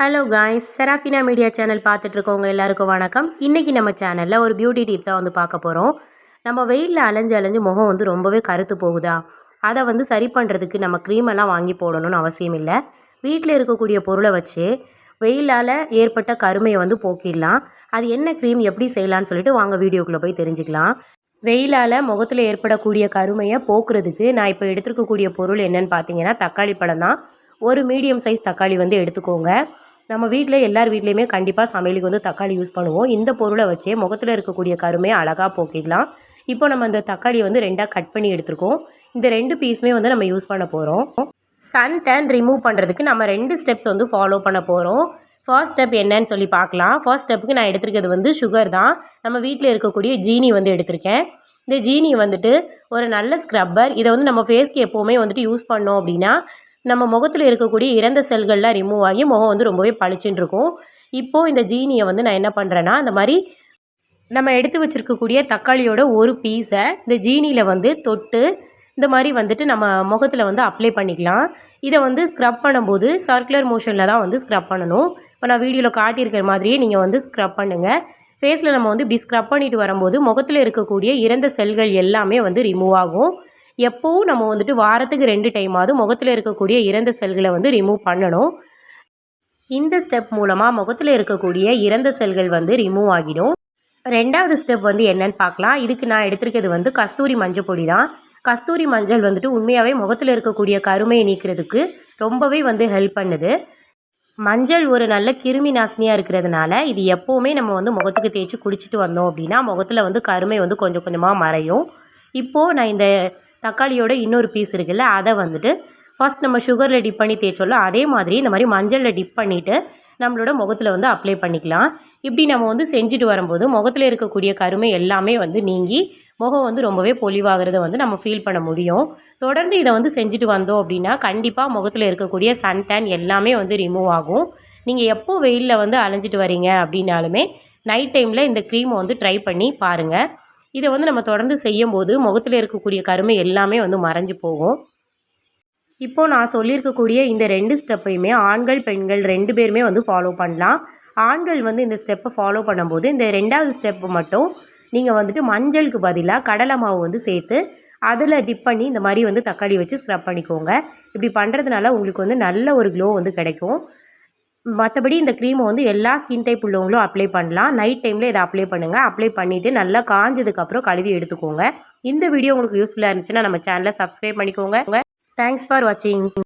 Hello guys Serafina media channel பார்த்துட்ருக்கவங்க எல்லாருக்கும் வணக்கம். இன்றைக்கி நம்ம சேனலில் ஒரு பியூட்டி டிப் தான் வந்து பார்க்க போகிறோம் நம்ம வெயிலில் அலைஞ்சு அலைஞ்சு முகம் வந்து ரொம்பவே கருத்து போகுதா? அதை வந்து சரி பண்ணுறதுக்கு நம்ம க்ரீமெல்லாம் வாங்கி போடணும்னு அவசியம் இல்லை. வீட்டில் இருக்கக்கூடிய பொருளை வச்சு வெயிலால் ஏற்பட்ட கருமையை வந்து போக்கிடலாம். அது என்ன க்ரீம் எப்படி செய்யலான்னு சொல்லிட்டு வாங்க வீடியோக்குள்ளே போய் தெரிஞ்சுக்கலாம். வெயிலால் முகத்தில் ஏற்படக்கூடிய கருமையை போக்குறதுக்கு நான் இப்போ எடுத்துருக்கக்கூடிய பொருள் என்னன்னு பார்த்தீங்கன்னா தக்காளி பழம் தான். ஒரு மீடியம் சைஸ் தக்காளி வந்து எடுத்துக்கோங்க. நம்ம வீட்டில் எல்லார் வீட்லேயுமே கண்டிப்பாக சமையலுக்கு வந்து தக்காளி யூஸ் பண்ணுவோம். இந்த பொருளை வச்சே முகத்தில் இருக்கக்கூடிய கருமையை அழகாக போக்கிடலாம். இப்போ நம்ம இந்த தக்காளியை வந்து ரெண்டாக கட் பண்ணி எடுத்துருக்கோம். இந்த ரெண்டு பீஸுமே வந்து நம்ம யூஸ் பண்ண போகிறோம் சன் டேன் ரிமூவ் பண்ணுறதுக்கு நம்ம ரெண்டு ஸ்டெப்ஸ் வந்து ஃபாலோ பண்ண போகிறோம் ஃபர்ஸ்ட் ஸ்டெப் என்னன்னு சொல்லி பார்க்கலாம். ஃபர்ஸ்ட் ஸ்டெப்புக்கு நான் எடுத்திருக்கிறது வந்து சுகர் தான். நம்ம வீட்டில் இருக்கக்கூடிய ஜீனி வந்து எடுத்திருக்கேன். இந்த ஜீனி வந்துட்டு ஒரு நல்ல ஸ்க்ரப்பர் இதை வந்து நம்ம ஃபேஸ்க்கு எப்போவுமே வந்துட்டு யூஸ் பண்ணோம் அப்படின்னா நம்ம முகத்தில் இருக்கக்கூடிய இறந்த செல்கள்லாம் ரிமூவ் ஆகி முகம் வந்து ரொம்பவே பளிச்சுன்னு இருக்கும். இப்போது இந்த ஜீனியை வந்து நான் என்ன பண்ணுறேன்னா அந்த மாதிரி நம்ம எடுத்து வச்சுருக்கக்கூடிய தக்காளியோட ஒரு பீஸை இந்த ஜீனியில் வந்து தொட்டு இந்த மாதிரி வந்துட்டு நம்ம முகத்தில் வந்து அப்ளை பண்ணிக்கலாம். இதை வந்து ஸ்க்ரப் பண்ணும்போது சர்க்குலர் மோஷனில் தான் வந்து ஸ்க்ரப் பண்ணணும். இப்போ நான் வீடியோவில் காட்டியிருக்கிற மாதிரியே நீங்கள் வந்து ஸ்க்ரப் பண்ணுங்கள் ஃபேஸில் நம்ம வந்து இப்படி ஸ்க்ரப் பண்ணிட்டு வரும்போது முகத்தில் இருக்கக்கூடிய இறந்த செல்கள் எல்லாமே வந்து ரிமூவ் ஆகும். எப்போவும் நம்ம வந்துட்டு வாரத்துக்கு ரெண்டு டைமாவது முகத்தில் இருக்கக்கூடிய இறந்த செல்களை வந்து ரிமூவ் பண்ணணும். இந்த ஸ்டெப் மூலமாக முகத்தில் இருக்கக்கூடிய இறந்த செல்கள் வந்து ரிமூவ் ஆகிடும். ரெண்டாவது ஸ்டெப் வந்து என்னன்னு பார்க்கலாம். இதுக்கு நான் எடுத்திருக்கிறது வந்து கஸ்தூரி மஞ்சள் பொடி தான். கஸ்தூரி மஞ்சள் வந்துட்டு உண்மையாகவே முகத்தில் இருக்கக்கூடிய கருமையை நீக்கிறதுக்கு ரொம்பவே வந்து ஹெல்ப் பண்ணுது. மஞ்சள் ஒரு நல்ல கிருமி நாசினியாக இருக்கிறதுனால இது எப்போவுமே நம்ம வந்து முகத்துக்கு தேய்ச்சி குடிச்சிட்டு வந்தோம் அப்படின்னா முகத்தில் வந்து கருமை வந்து கொஞ்சம் கொஞ்சமாக மறையும். இப்போது நான் இந்த தக்காளியோட இன்னொரு பீஸ் இருக்குல்ல அதை வந்துட்டு ஃபஸ்ட் நம்ம சுகரில் டிப் பண்ணி தேய்ச்சோல்ல அதே மாதிரி இந்த மாதிரி மஞ்சளில் டிப் பண்ணிவிட்டு நம்மளோட முகத்தில் வந்து அப்ளை பண்ணிக்கலாம். இப்படி நம்ம வந்து செஞ்சுட்டு வரும்போது முகத்தில் இருக்கக்கூடிய கருமை எல்லாமே வந்து நீங்கி முகம் வந்து ரொம்பவே பொலிவாகிறத வந்து நம்ம ஃபீல் பண்ண முடியும். தொடர்ந்து இதை வந்து செஞ்சுட்டு வந்தோம் அப்படின்னா கண்டிப்பாக முகத்தில் இருக்கக்கூடிய சன் டேன் எல்லாமே வந்து ரிமூவ் ஆகும். நீங்கள் எப்போ வெயிலில் வந்து அலைஞ்சிட்டு வரீங்க அப்படின்னாலுமே நைட் டைமில் இந்த க்ரீமை வந்து ட்ரை பண்ணி பாருங்கள் இதை வந்து நம்ம தொடர்ந்து செய்யும்போது முகத்தில் இருக்கக்கூடிய கருமை எல்லாமே வந்து மறைஞ்சு போகும். இப்போது நான் சொல்லியிருக்கக்கூடிய இந்த ரெண்டு ஸ்டெப்பையுமே ஆண்கள் பெண்கள் ரெண்டு பேருமே வந்து ஃபாலோ பண்ணலாம். ஆண்கள் வந்து இந்த ஸ்டெப்பை ஃபாலோ பண்ணும்போது இந்த ரெண்டாவது ஸ்டெப்பு மட்டும் நீங்கள் வந்துட்டு மஞ்சளுக்கு பதிலாக கடலை மாவு வந்து சேர்த்து அதில் டிப் பண்ணி இந்த மாதிரி வந்து தக்காளி வச்சு ஸ்க்ரப் பண்ணிக்கோங்க. இப்படி பண்ணுறதுனால உங்களுக்கு வந்து நல்ல ஒரு க்ளோ வந்து கிடைக்கும். மற்றபடி இந்த க்ரீமை வந்து எல்லா ஸ்கின் டைப் உள்ளவங்களும் அப்ளை பண்ணலாம். நைட் டைமில் இதை அப்ளை பண்ணுங்கள் அப்ளை பண்ணிவிட்டு நல்லா காஞ்சதுக்கப்புறம் கழுவி எடுத்துக்கோங்க. இந்த வீடியோ உங்களுக்கு யூஸ்ஃபுல்லாக இருந்துச்சுன்னா நம்ம சேனலை சப்ஸ்கிரைப் பண்ணிக்கோங்க. தேங்க்ஸ் ஃபார் வாட்சிங்